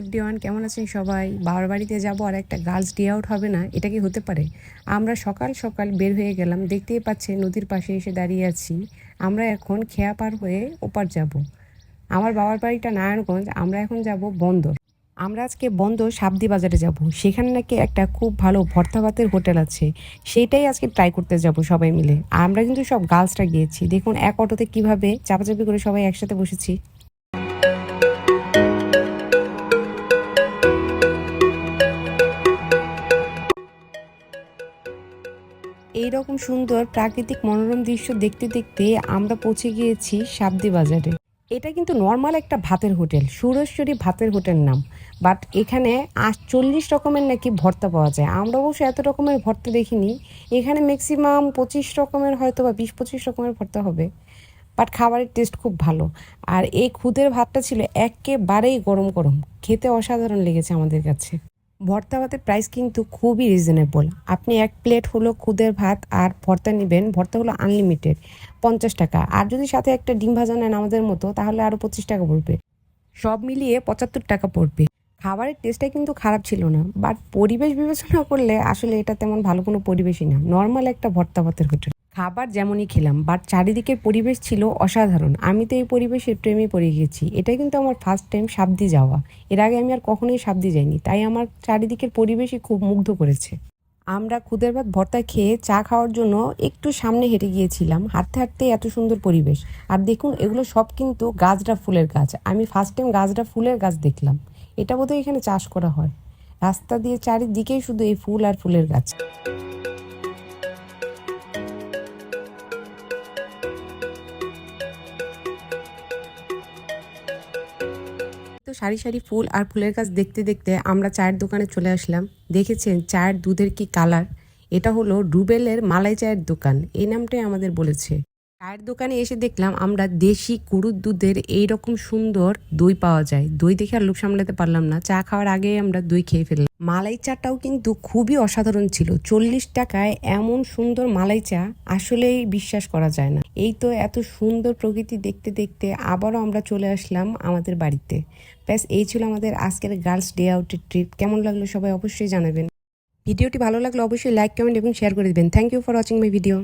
Everyone কেমন আছেন সবাই? বাবার বাড়িতে যাব আর একটা গার্লস ডে আউট হবে না, এটা কি হতে পারে? আমরা সকাল সকাল বের হয়ে গেলাম, দেখতেই পাচ্ছেন নদীর পাশে এসে দাঁড়িয়ে আছি। আমরা এখন খেয়া পার হয়ে ওপার যাব। আমার বাবার বাড়িটা নারায়ণগঞ্জ, আমরা এখন যাব বন্দর। আমরা আজকে বন্দর সাবদি বাজারে যাব। সেখানে নাকি একটা খুব ভালো ভর্তা ভাতের হোটেল আছে। সেইটাই আজকে ট্রাই করতে যাব সবাই মিলে। আমরা কিন্তু সব গার্লসরা গিয়েছি। দেখুন, এক অটোতে কীভাবে চাপাচাপি করে সবাই একসাথে বসেছি। এই রকম সুন্দর প্রাকৃতিক মনোরম দৃশ্য দেখতে দেখতে আমরা পৌঁছে গিয়েছি সাবদি বাজারে। এটা কিন্তু নর্মাল একটা ভাতের হোটেল, সুরেশ্বরী ভাতের হোটেল নাম। বাট এখানে চল্লিশ রকমের নাকি ভর্তা পাওয়া যায়। আমরা অবশ্য এত রকমের ভর্তা দেখিনি। এখানে ম্যাক্সিমাম পঁচিশ রকমের হয়তো বা বিশ পঁচিশ রকমের ভর্তা হবে। বাট খাবারের টেস্ট খুব ভালো। আর এই খুদের ভাতটা ছিল একেবারেই গরম গরম। খেতে অসাধারণ লেগেছে আমাদের কাছে। ভর্তা ভাতের প্রাইস কিন্তু খুবই রিজনেবল আপনি এক প্লেট হলো খুদের ভাত আর ভর্তা নেবেন, ভর্তা হলো আনলিমিটেড পঞ্চাশ টাকা। আর যদি সাথে একটা ডিম ভাজা নেন আমাদের মতো, তাহলে আরও পঁচিশ টাকা পড়বে। সব মিলিয়ে পঁচাত্তর টাকা পড়বে। খাবারের টেস্টটা কিন্তু খারাপ ছিল না বাট পরিবেশ বিবেচনা করলে আসলে এটা তেমন ভালো কোনো পরিবেশই না। নর্মাল একটা ভর্তা ভাতের হোটেল খাবার যেমনই খেলাম বাট চারিদিকের পরিবেশ ছিল অসাধারণ। আমি তো এই পরিবেশের প্রেমে পড়ে গিয়েছি এটা কিন্তু আমার ফার্স্ট টাইম সাবদি যাওয়া। এর আগে আমি আর কখনোই সাবদি যাইনি, তাই আমার চারিদিকের পরিবেশই খুব মুগ্ধ করেছে। আমরা খুদের ভাত ভর্তা খেয়ে চা খাওয়ার জন্য একটু সামনে হেঁটে গিয়েছিলাম। হাঁটতে হাঁটতে এত সুন্দর পরিবেশ। আর দেখুন, এগুলো সব কিন্তু গাছরা ফুলের গাছ। আমি ফার্স্ট টাইম গাছরা ফুলের গাছ দেখলাম। এটা বোধহয় এখানে চাষ করা হয়। রাস্তা দিয়ে চারিদিকেই শুধু এই ফুল আর ফুলের গাছ। তো সারি সারি ফুল আর ফুলের গাছ দেখতে দেখতে আমরা চায়ের দোকানে চলে আসলাম। দেখেছেন চায়ের দুধের কি কালার? এটা হলো রুবেলের মালাই চায়ের দোকান। এই নামটাই আমাদের বলেছে। চায়ের দোকানে এসে দেখলাম আমরা দেশি গরুর দুধের এই রকম সুন্দর দই পাওয়া যায়। দই দেখে আর লোক সামলাতে পারলাম না। চা খাওয়ার আগেই আমরা দই খেয়ে ফেললাম। মালাই চাটাও কিন্তু খুবই অসাধারণ ছিল। চল্লিশ টাকায় এমন সুন্দর মালাই চা আসলেই বিশ্বাস করা যায় না। এই তো এত সুন্দর প্রকৃতি দেখতে দেখতে আবারও আমরা চলে আসলাম আমাদের বাড়িতে। ব্যাস, এই ছিল আমাদের আজকের গার্লস ডে আউটের ট্রিপ। কেমন লাগল সবাই অবশ্যই জানাবেন। ভিডিওটি ভালো লাগলে অবশ্যই লাইক, কমেন্ট এবং শেয়ার করে দেবেন। Thank you for watching my video.